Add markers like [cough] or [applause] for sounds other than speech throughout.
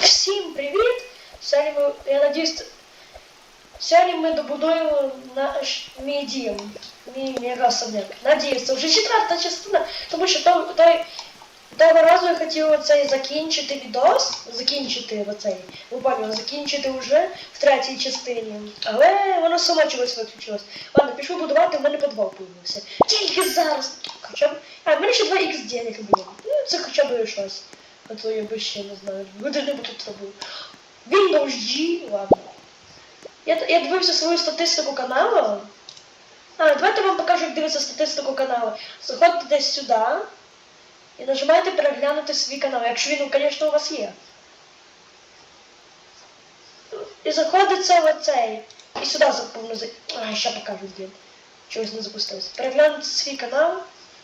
Всім привіт! Сьогодні ми, я надіюсь, сьогодні ми добудуємо наш мій дім, мій мегасадник. Надіюсь, це вже четверта частина, тому що того, того разу я хотів оцей закінчити відос, закінчити оцей, ви закінчити вже в третій частині. Але воно само чогось виключилось. Ладно, пішов будувати, в мене підвал появився. Тільки зараз. Хоча б. А, в мене ще 2 х денег було. Ну, це хоча б щось. А то я би ще не знаю. Буде не тут робив. Windows G, ладно. Я, я дивився свою статистику каналу. А, давайте вам покажу, як дивитися статистику каналу. Заходите десь сюди і нажимаєте переглянути свій канал, якщо він, звісно, у вас є. І заходиться в оцей. І сюди заповну. А, ще покажу де. Чогось не запустилось. Переглянути свій канал.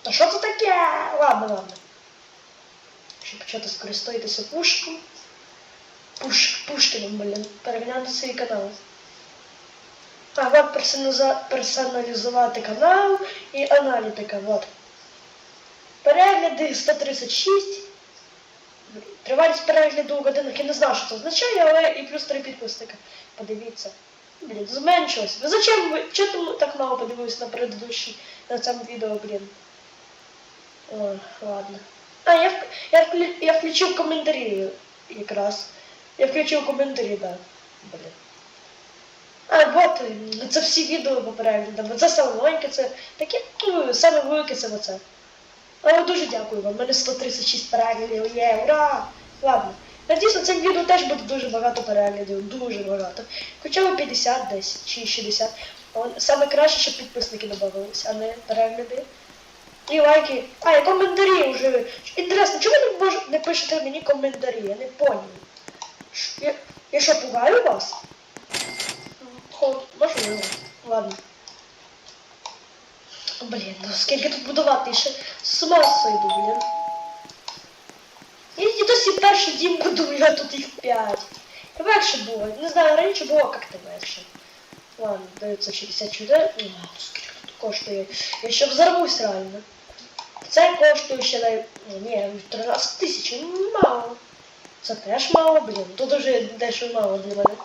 Та що це таке? Ладно, ладно. Щоб почати скористатися пушком. Пуш, Пушкіним, блін. Переглянути свій канал. А, вот персоналізувати канал і аналітика, вот. Перегляди 136. Тривалість перегляду у годинах, я не знаю, що це означає, але і плюс 3 підписника. Подивіться. Блін, зменшилось. Ви зачем ви? Чого так мало подивились на предыдущий, на цьому відео, блін? Ой, ладно. А, я, я, вклю- я включив коментарі якраз. Я включив коментарі, да. Блін. А, вот, це всі відео по переглядам. Оце саме маленьке, це таке, ну, саме велике це оце. Але дуже дякую вам. У мене 136 переглядів. Є, ура! Ладно. Надіюсь, на цим відео теж буде дуже багато переглядів, дуже багато. Хоча б 50 десь, чи 60. Саме краще, щоб підписники додавалися, а не перегляди. І лайки. А, і коментарі вже. Інтересно, чому ви не, мож... не пишете мені коментарі? Я не поняв. Ш- Я, я що, пугаю вас? Хо, можливо. Ладно. Блін, ну скільки тут будувати? Я ще з ума сойду, блін. Я і досі перший дім будую, а тут їх п'ять. Легше було. Не знаю, раніше було як-то легше. Ладно, дається 64. Ні, скільки тут коштує? Я ще взорвусь реально. Це коштує ще дай. Ні, 13 тисяч, ну, мало. Це теж мало, блін. Тут дуже дещо мало для мене.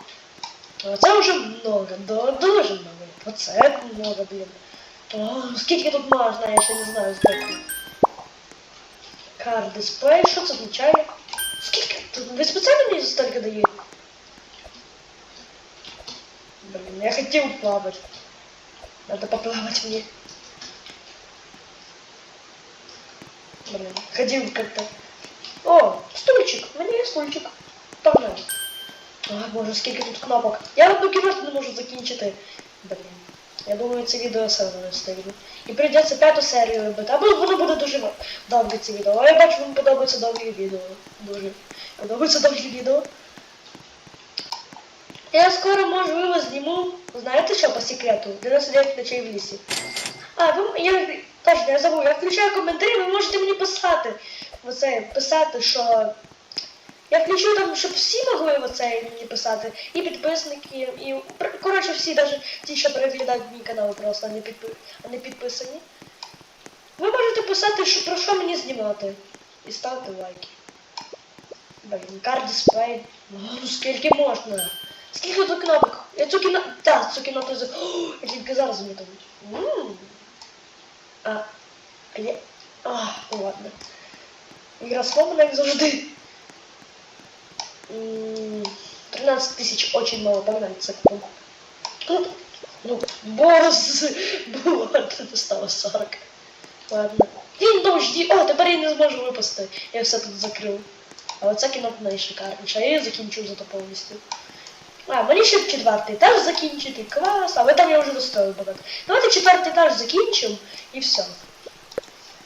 А це вже много, до- дуже много. Оце много, блін. О, скільки тут можна, я ще не знаю скільки. Card display, що це означає? Скільки? Тут ви спеціально мені стільки даєте? Блін, я хотів плавати. Надо поплавать мне. Блин, ходил как-то. О, стульчик. У мене є стульчик. Погнали. А, боже, скільки тут кнопок. Я одну кімнату не можу закінчити. Блін. Я думаю, це відео саме не встигну. І прийдеться п'яту серію робити. Або воно буде дуже довге це відео. Але я бачу, вам подобається довгі відео. Дуже. Подобається довгі відео. Я скоро, можливо, зніму, знаєте що по секрету? 99 ночей в лісі. А, ви, я точно, я забув, я включаю коментарі, ви можете мені писати. Оце, писати, що. Я включу там, щоб всі могли оце мені писати. І підписники, і. Коротше, всі, навіть ті, що переглядають мій канал просто, а не, підпи... а не підписані. Ви можете писати, що, про що мені знімати. І ставте лайки. Блін, кар дисплей. Ну, скільки можна? Скільки тут кнопок? Я цю кіно... Так, цю кіно. О, [gasps] я тільки зараз замітив. Ммм. А, а я... А, ладно. Ігра сломана, як завжди. 13 тисяч очень мало, погнали, це кнопку. Ну, ну, бос, вот, стало 40. Ладно. Він дожді. О, тепер я не зможу випасти. Я все тут закрив. Але це кіно найшикарніше. Я її закінчив зато повністю. А, мені ще четвертий етаж закінчити, клас, але там я вже достою багато. Давайте четвертий етаж закінчимо і все.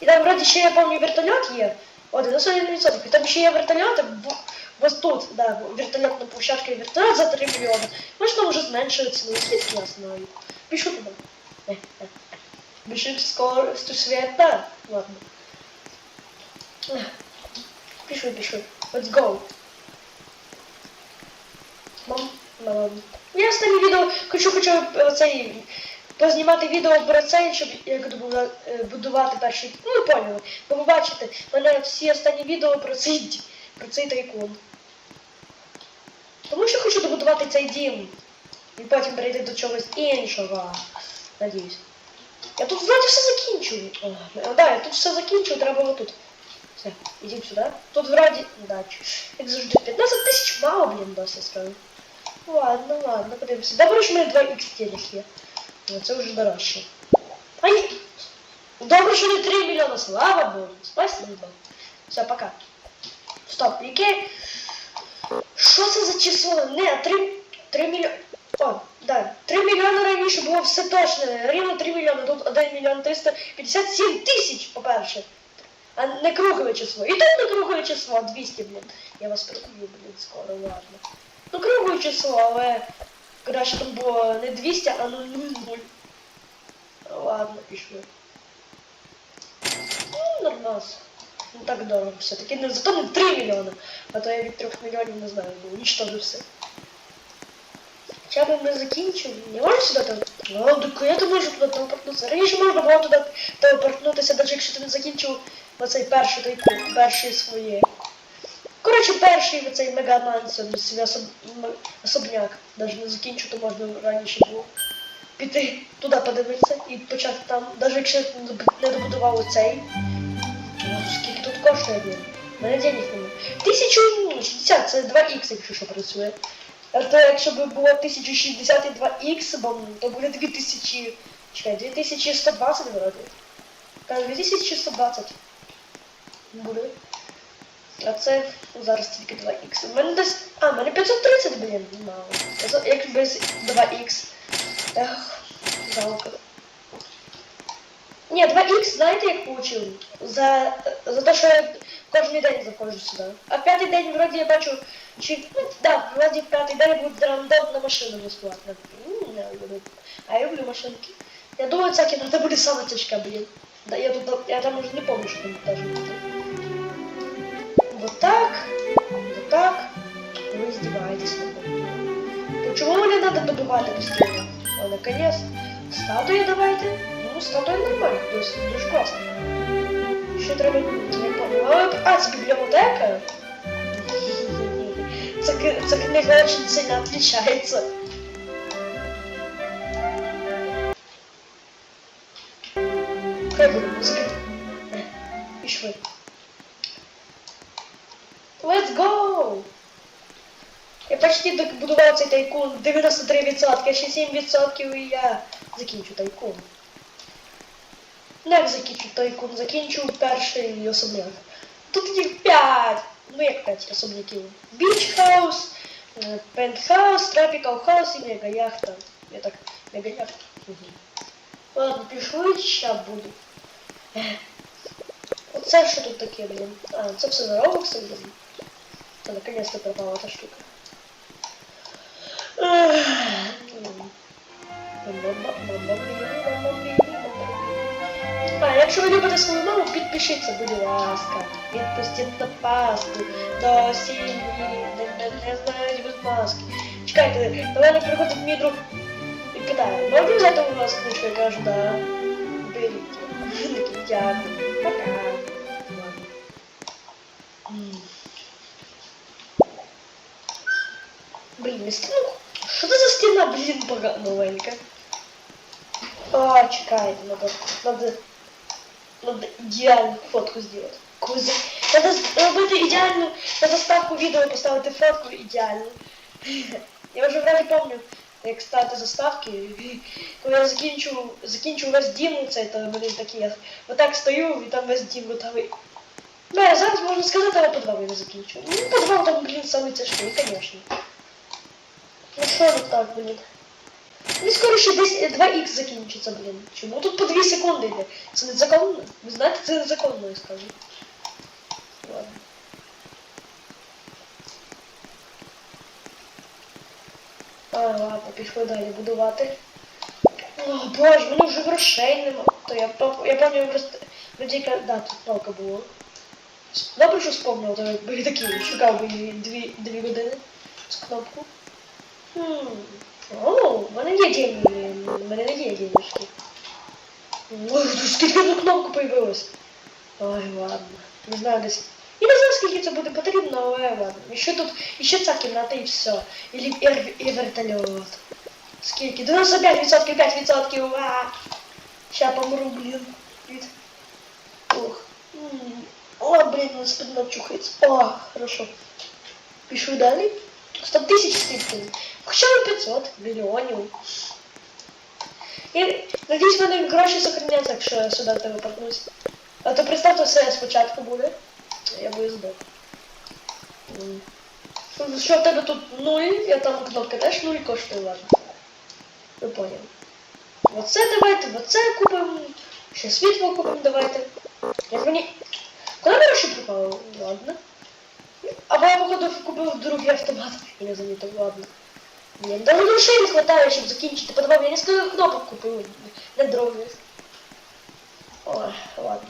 І там вроді ще я пам'ятаю вертольот є. О, 91%. І там ще є вертольот, в- ось тут, да, вертольотна площадка і вертольот за 3 мільйони. Може там вже зменшує ціну, звідки я знаю. Пишу туди. Е, е, е. Біжим скоростю света. Ладно. Ех. Пишу, пишу. Let's go. Я останнє відео хочу хочу оцей познімати відео про це, щоб як е, будувати перший. Ну, ви поняли. Бо ви бачите, в мене всі останні відео про цей про цей тайкун. Тому що хочу добудувати цей дім. І потім перейти до чогось іншого. Надіюсь. Я тут вроді все закінчую. Е, да, я тут все закінчую, треба отут. Все, ідіть сюди. Тут вроді. Да, як завжди, 15 тисяч мало, блін, досі скажу. Ладно, ладно, подивимося. Добре, що в мене 2 х телек є. Ну, Це вже дорожче. Ай! Добре, що не 3 мільйони, слава Богу. Спасибо. Все, пока. Стоп, яке? Що це за число? Не, 3, 3 мільйони. О, да. 3 мільйони раніше було все точно. Рівно 3 мільйони. Тут 1 мільйон 357 тисяч, по-перше. А не кругове число. І тут не кругове число, 200, блін. Я вас прикую, блін, скоро, ладно. Ну, кругове число, але краще там було не 200, а 000. Ладно, пішли. Ну, нормально. Не так дорого все-таки. Не, зато не 3 мільйони. А то я від 3 мільйонів не знаю, ну, нічтожу все. Хоча б ми закінчили. Не можу сюди там. Ну, так я то можу туди телепортнутися. Раніше можна було туди телепортнутися, навіть якщо ти не закінчив оцей перший той перший своє. Коротше, перший оцей мегамансіон, свій особ... особняк. Навіть не закінчу, то можна раніше було. Піти туди подивитися і почати там, навіть якщо не доб- не добудував оцей. Ну, скільки тут коштує він? Мене денег немає. 1060, це 2х, якщо що працює. А то якщо б було 1060 і 2х, то буде 2000... Чекай, 2120 вроде. Кажу, 2120 буде. А це зараз тільки 2х. У мене десь... А, в мене 530, блін, мало. Це Як без 2х. Ех, жалко. Ні, 2х, знаєте, як получив? За, за те, що я кожен день заходжу сюди. А п'ятий день, вроді, я бачу, чи, ну, да, вроді п'ятий день буде рандомна машина безплатна. М, Не люблю. А я люблю машинки. Я думаю, ця кімната буде саме тяжка, блін. Да, я тут, я там уже не помню, що там теж буде. Надо добывать эту стену? О, наконец. Статуи давайте. Ну, статуи нормально, то есть дуже класно. Ще треба не. А, це бібліотека? Це, це книга очень сильно отличается. Хай буде музика. Тайкун 93%, ще 7% і я закінчу тайкун. Не закінчу тайкун, закінчу перший особняк. Тут їх 5! Ну як 5 особняків. House, е, Penthouse, Tropical House і Мега Яхта. Я так, Мега Яхта. Угу. Ладно, пішли, ща буду. Оце що тут таке, блін? А, це все за Roblox, блін. Та наконец-то пропала эта штука. А, якщо ви любите свою маму, підпишіться, будь ласка. Відпустіть на паску до сім'ї, не, знають без маски. Чекайте, до мене приходить мій друг і питає, можна взяти у вас книжку? Я кажу, да. Беріть. Дякую. Пока. Ладно. М. Що це за стіна, блін, пога новенька? А, чекай, надо, надо, надо ідеальну фотку зробити. Кузи. Надо зробити ідеальну, на заставку відео поставити фотку ідеальну. [laughs] Я вже вроді пам'ятаю, як ставити заставки. [laughs] Коли я закінчу, закінчу весь дім цей, то вони такі, я отак стою і там весь дім готовий. Да, я зараз можна сказати, але подвал я не закінчу. Ну, подвал там, блін, самий тяжкий, звісно. Ну що не так, блін? Ну, скоріше десь 2х закінчиться, блін. Чому тут по 2 секунди йде? Це незаконно? Ви знаєте, це незаконно, я. Ладно. А, ладно, пішли далі будувати. О, боже, мене вже грошей нема. То я, я пам'ятаю просто людей, да, тут палка було. Добре, що спомнив, то якби такі шукав би її дві, дві години з кнопку. Хм. О, в мене є деньги, в мене не є денежки. Ой, тут скільки тут кнопку появилось. Ой, ладно. Не знаю, десь. Я не знаю, скільки це буде потрібно, але ладно. І ще тут, і ще ця кімната і все. І, і, і вертольот. Скільки? 95%, 5%, а! Ща помру, блін. Від... Ох. М. О, блін, у нас спина чухається. О, хорошо. Пишу далі. 100 тисяч скільки. Хоча б 500 мільйонів. І надіюсь, в мене гроші сохраняться, якщо я сюди тебе повернусь. А то представте, все спочатку буде. Я би здох. Що- в тебе тут нуль, я там кнопка теж нуль коштує, ладно. Ви поняли. Оце давайте, оце купимо. Ще світло купимо, давайте. Як мені. Куди гроші пропали? Ладно. Або я походу купив другий автомат. Я не замітив, ладно. Ні, да грошей не хватає, щоб закінчити. Подавав, я несколько кнопок купив. Не других. Ой, ладно.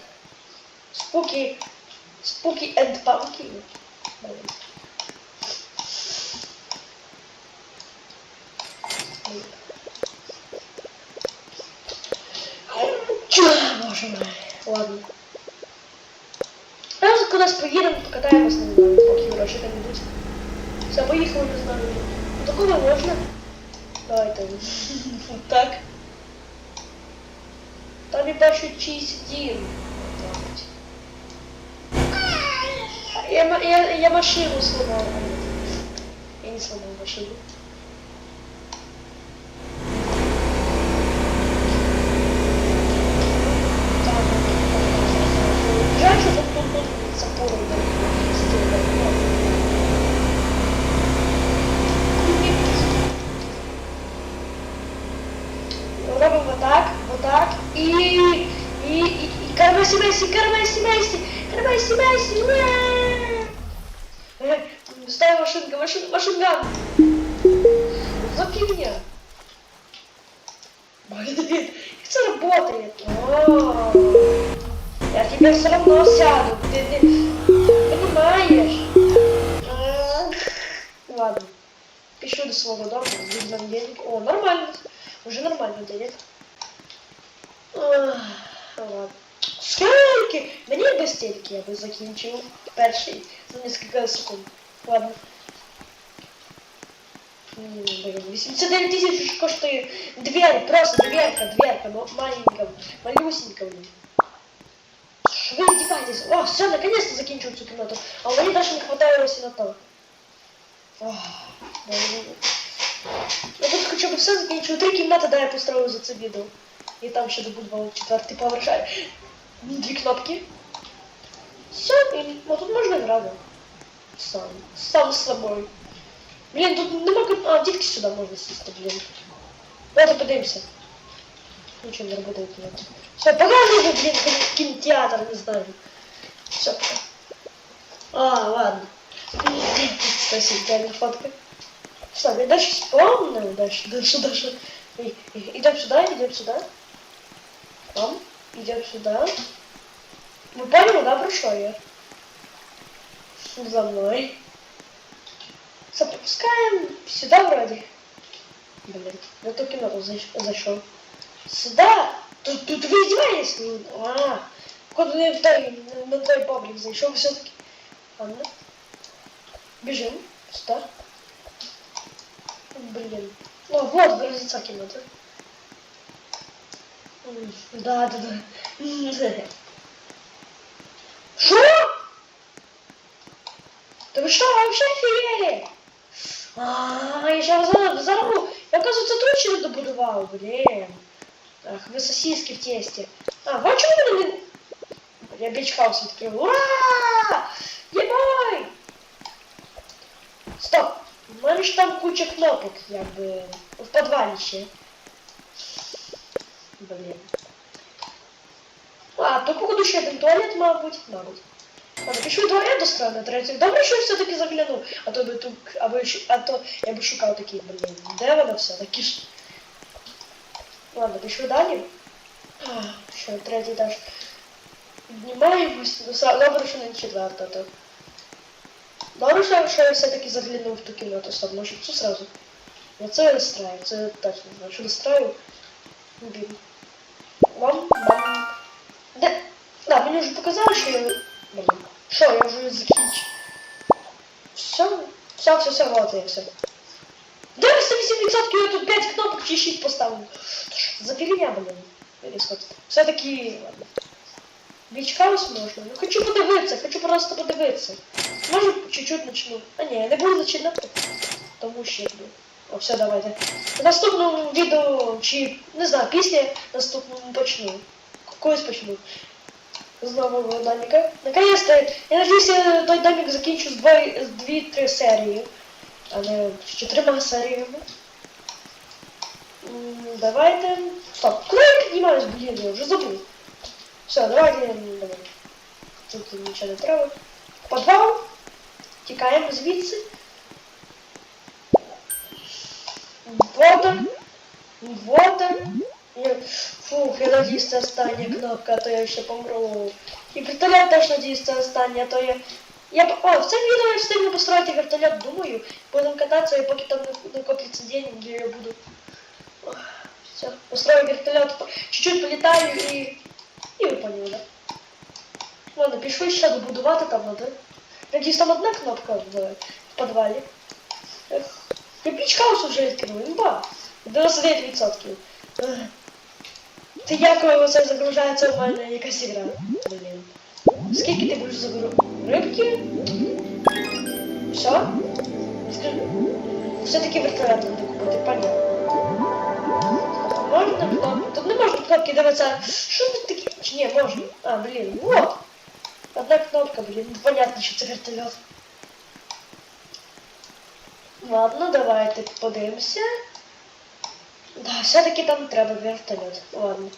Спуки. Спуки and pumpkin. Блин. Блин. Чё, боже мой. Ладно. Раз кудись поїдемо, покатаємось не знаю, поки гроші там йдуть. Все, поїхали, не знаю. Ну, Такого можна. Давайте. [laughs] Вот так. Там я бачу чийсь дім. мабуть. Я, ма- я, я машину сломал. Я не сломал машину. Е, Ставь машинка, машин, машинган. За фигня. Блин, как это [laughs] работает? О, Я тебе все равно сяду. Ты, ты понимаешь? А, Ладно. Пишу до своего дома, видно денег. О, нормально. Уже нормально денег. Ах, Ладно. Скільки? Мені без стільки я би закінчив перший за несколько секунд. Ладно. М, Блин, 89 тысяч коштує дверь, просто дверка, дверка, но маленькая, малюсенькая. блин. Що ви издеваетесь? О, все, наконец-то закінчив цю кімнату. А у мені даже не хватає ось на то. Ох, блин. Я тут хочу би все закінчив. Три кімнати, да, я построїв за це відео. І там ще добудував четвертий поверх. Дві кнопки. Все, і ну, тут можна грати. Сам. Сам з собою. Блін, тут нема кон- А, дітки сюди можна сісти, блін. Давайте подивимося. Нічого не работает нет. Все, показывай, блин, кин- кинотеатр, не знаю. Все, пока. А, ладно. Спасибо, реально фотка. Что, я дальше вспомнил, дальше, дальше, дальше. И- и- Идем сюда, идем сюда. Там, идем сюда. Вы поняли, да, про что я? За мной. Запускаем сюда вроде. Блин, я только кино заш- зашел. Сюда? Тут, тут вы издеваетесь? Ну, А, куда я в той, на той паблик зашел все-таки. Ладно. Бежим. Сюда. Блин. Ну, вот, грузится кино, да? Да, да, да. Что? [laughs] Да вы что, вообще офигели? А, я сейчас взорву. Я, оказывается, точно не добудував, блин. Ах, ви сосиски в тесте. А, вот чому ви не... Я бічкав все-таки. Ура! Єбой! Стоп! У мене ж там куча кнопок, якби, в підвалі ще. Блін. А, то походу ще один туалет, мабуть, мабуть. Ладно, пишу туалет до страни третій. Добре, що я все-таки заглянув. А то би тут, я щ- а то я би шукав такий, блін, де вона все-таки. Ладно, пишу далі. А, Що, третій етаж. Піднімаємось. Ну, Добре, що не четверта, то. Добре, що я все-таки заглянув в ту кімнату стоп, може цю сразу. Ну це я настраю, це точно знаю, що настраю. Блін. Вам, вам. Де? Да, мені вже показали, що я. Блін. Що, я вже закінчив. Все, все, все, все, вот я все. 98% я тут 5 кнопок чи 6 поставлю. Та що це За фігня, блин. Ісход. Все-таки, ладно. Beach House можна. Ну хочу подивитися, хочу просто подивитися. Може чуть-чуть начну. А ні, не буду починати. Тому що якби. О, все, давайте. В наступному відео, чи не знаю, після наступному почну. Когось почну. З нового домика. Наконец-то, я надіюсь, я той домик закінчу з 2-3 серії, а не з 4 серіями. Давайте. Стоп, куди я піднімаюсь, блін, я вже забув. Все, давайте, давай. Тут нічого не треба. Подвал. Тікаємо звідси. Вода. Вода. Я- Фух, я надіюсь, це остання кнопка, а то я ще помру. І вертольот теж надіюсь, це остання, а то я... Я б- О, в цьому відео я встигну построїти вертольот, думаю. Будемо кататися, і поки там не- не копиться денег, я буду... Ох, Все, построю вертольот, по- чуть-чуть політаю і... І ви поняли, да? Ладно, пішли ще добудувати там надо. Надіюсь, там одна кнопка в, в підвалі. Ех, Я піч хаус вже відкрив, імба. 99%. Ти як оце загружається в мене якась ігра? Блін. Скільки ти будеш загружати? Рибки? Все? Скажи. Все-таки вертолет треба купити, понятно. Можна кнопки? Тут не можна кнопки дивитися. Що тут такі? Чи ні, можна? А, блін, вот. Одна кнопка, блін. Понятно, що це вертольот. Ладно, давайте подивимося. Да, все-таки там треба вертольот. Ладно.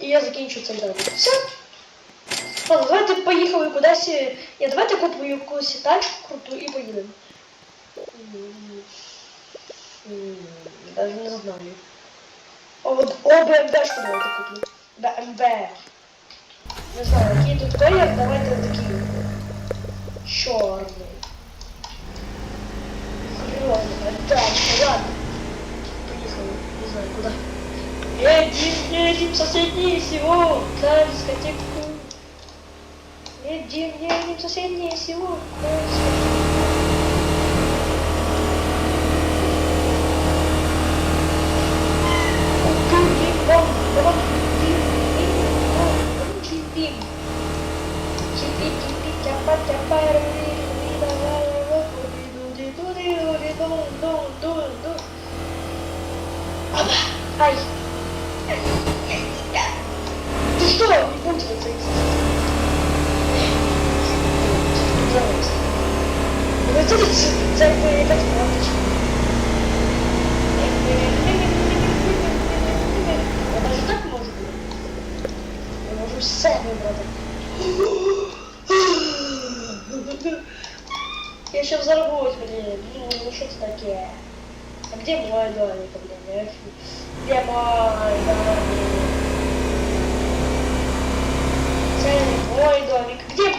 І я закінчу цей день. Все. Ладно, давайте поїхали кудись. Я давайте куплю якусь тачку круту і поїдемо. Даже не знаю. О, от о, БМВшку давайте куплю. БМВ. Не знаю, який тут колір, давайте такий. Чорний. Грозно, тачка, ладно. Не знаю куда. Едем, едем в соседнее село, на дискотеку. Едем, едем в соседнее село, на дискотеку.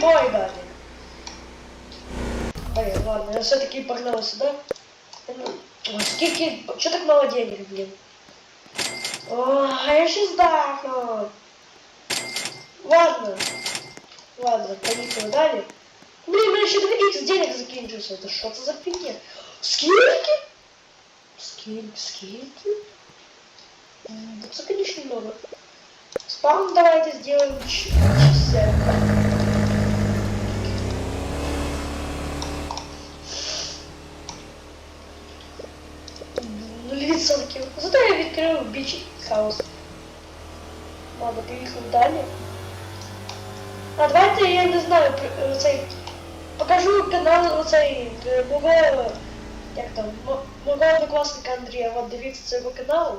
Домик. Где мой домик? Блин, ладно, я все-таки погнал сюда. Ну, ой, Скільки... Чё так мало денег, блин? О, а я ще здохну. Ладно. Ладно, поїхали далі. Блін, у мене ще 2х денег закінчився. Це що це за фігня? Скільки? Скільки? Скільки? М, Це, конечно, много. Спаун давайте сделаем ч- відсотків. Зато я відкрив біч хаус. Ладно, поїхав далі. А давайте я не знаю, при- цей покажу канал оцей е, мого як там, мо- мого однокласника Андрія. От дивіться це його канал.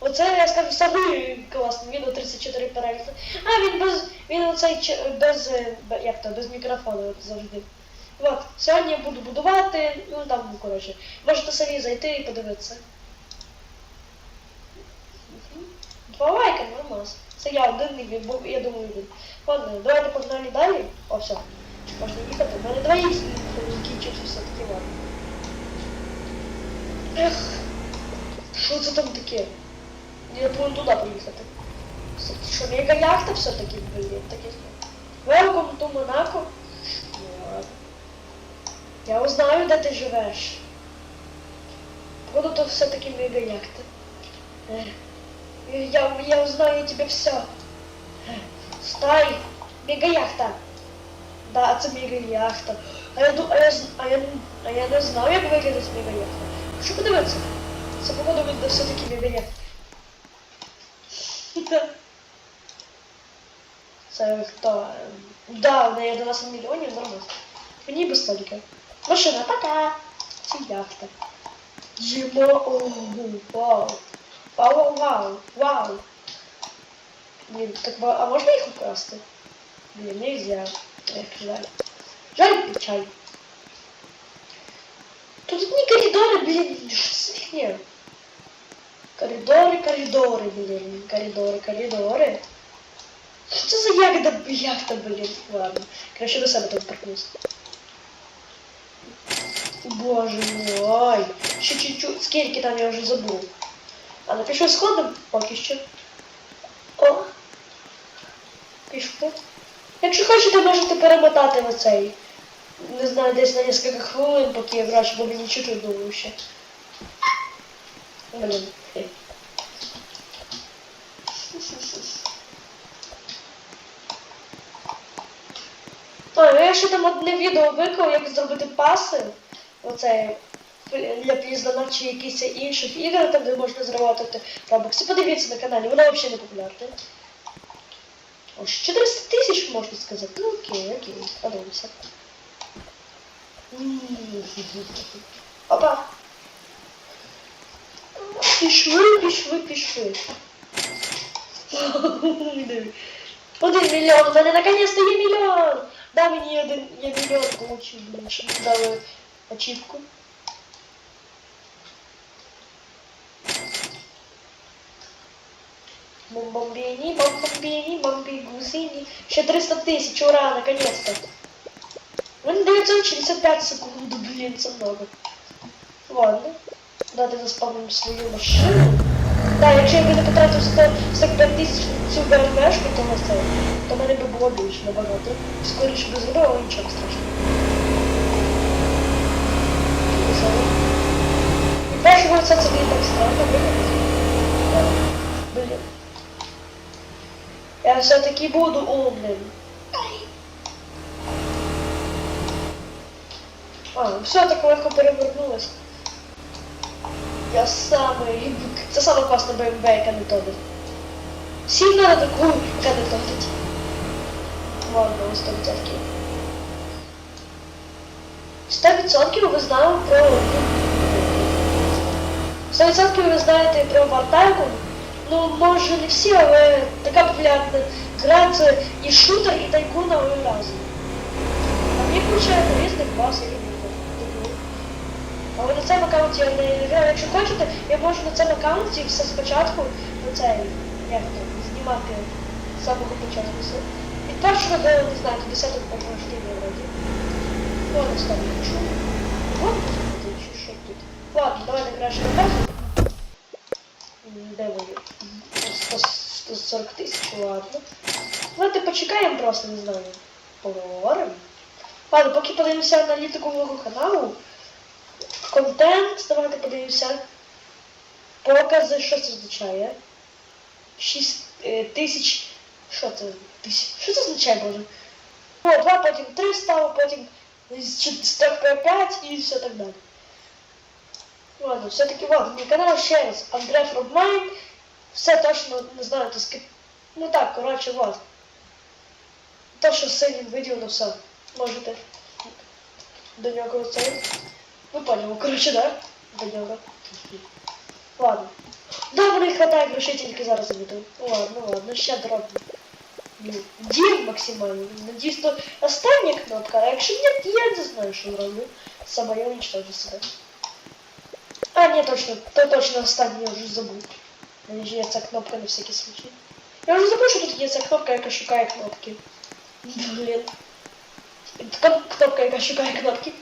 Оце я скажу самий класний відео 34 перегляди. А він без він оцей без е, як то без мікрофону завжди. От, сьогодні я буду будувати, ну там, коротше, можете самі зайти і подивитися. Два лайка, нормас. Це я один не бо я думаю він. Ладно, давайте погнали далі. О, все. Можна їхати. Мене два їх закінчився все-таки ладно. Ех, що це там таке? Я повинен туди поїхати. Що, мега яхта все-таки, блін, таке. Welcome to Monaco. Ну. Я узнаю, де ти живеш. Буду тут все-таки мега-яхта. Ех, Я, я узнаю тебе все. Стай! Мега-яхта! Да, це мега-яхта. А я, ду- а, я, з- а, я, а я не знав, як виглядить мега-яхта. Що подивитися? Це походу буде все-таки мега-яхта. [laughs] Це хто? Ем, Да, в неї 11 мільйонів нормально. Мені без століка. Машина, пока! Це яхта. Єма, ого, вау. Вау, вау, вау, вау. Блін, так, ва- а можна їх украсти? Блін, нельзя. Ех, жаль. Жаль, печаль. Тут одні коридори, блін, що це за фігня? Коридори, коридори, блін, коридори, коридори. Що це за ягода, яхта, блін? Ладно. Краще до себе тут торкнусь. Боже мой. Ще чуть-чуть. Скільки там я вже забув. А напишу сходом поки що. О. Пішки. Якщо хочете, можете перемотати на цей. Не знаю, десь на кілька хвилин, поки я граю, бо мені чуть думаю ще. Блін. А, ну я ще там одне відео виклав, як зробити паси. Оце для піздана чи якісь інших ігор, там де можна заробити робокси. Подивіться на каналі, вона взагалі не популярна. Ось 400 тисяч можна сказати. Ну окей, окей, подивимося. Опа. Пішли, пішли, пішли. Один мільйон, у мене наконец-то є мільйон! Да, мені один, я мільйон получив, щоб мені дали ачівку. Бомбомбіні, бомбомбіні, бомбі-гусині. Ще 300 тисяч, ура, наконец-то. Мене 965 секунд, блін, це много. Ладно. Давайте заспавнимо свою машину. Да, якщо я би не потратив 100 105 тисяч цю БМВшку, то на це, то мене би було більше набагато. Скоріше би зробив, але нічого страшного. І першого це собі так странно виглядить. Да. Блін. Я все-таки буду умним. А, все так легко перевернулось. Я самий... Це саме класна БМВ, яка не тонет. Всім надо таку, яка не тонет. Ладно, ось 100%. 100% ви знали про... 100% ви знаєте про Вартайку. Ну, може не всі, але така популярна гра це і шутер, і тайкун разом. Там є куча різних баз, які але на цьому аккаунті я не граю. Якщо хочете, я можу на цьому аккаунті все спочатку на цей, як то, знімати з самого початку все. Від першого до, не знаю, до 10 прохождення вроді. Чи що тут. Ладно, краще на базу. М, Де? 100 140 тисяч, ладно. Давайте почекаємо просто, не знаю. Поговоримо. Ладно, поки подивимося аналітику мого каналу. Контент, давайте подивимося. Покази, що це означає? 6 е, тисяч. Що це? Що це означає, боже? О, 2, потім 3 стало, потім 105 і все так далі. Ладно, все-таки ладно, мій канал ще раз. Андре Фробмайн. Все точно не знаю, то ски... Ну так, коротше, вот. То, що синім виділено все. Можете до нього цей. Ви поняли, коротше, да? До нього. Ладно. Да, мені хватає грошей тільки зараз заведу. Ладно, ладно, ще дробно. Блін, Дім максимально. Надіюсь, то остання кнопка, а якщо ні, я не знаю, що зроблю. Сама я уничтожу себе. А, ні, точно, то точно остання, я вже забув. Мені ж є ця кнопка на всякий случай. Я вже забув, що тут є ця кнопка, яка шукає кнопки. Блін. Така кнопка, яка шукає кнопки.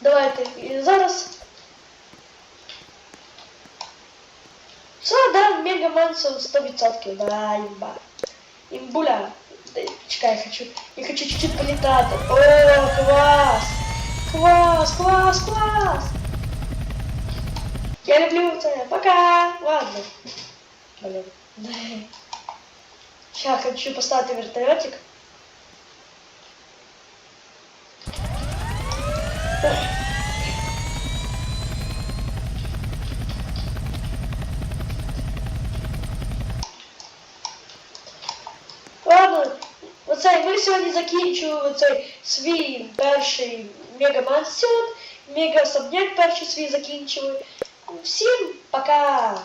Давайте. І зараз. Це, да, Мегамен це 100%, да, імба. Імбуля. Дай, Чекай, я хочу. Я хочу чуть-чуть політати. О, клас! Клас, клас, клас! Я люблю це. Пока! Ладно. Блин. Сейчас хочу поставити вертольотик. Ладно, оцей, ми сьогодні закінчили цей свій перший мега-мансіон, мега-особняк перший свій закінчили. Всім пока!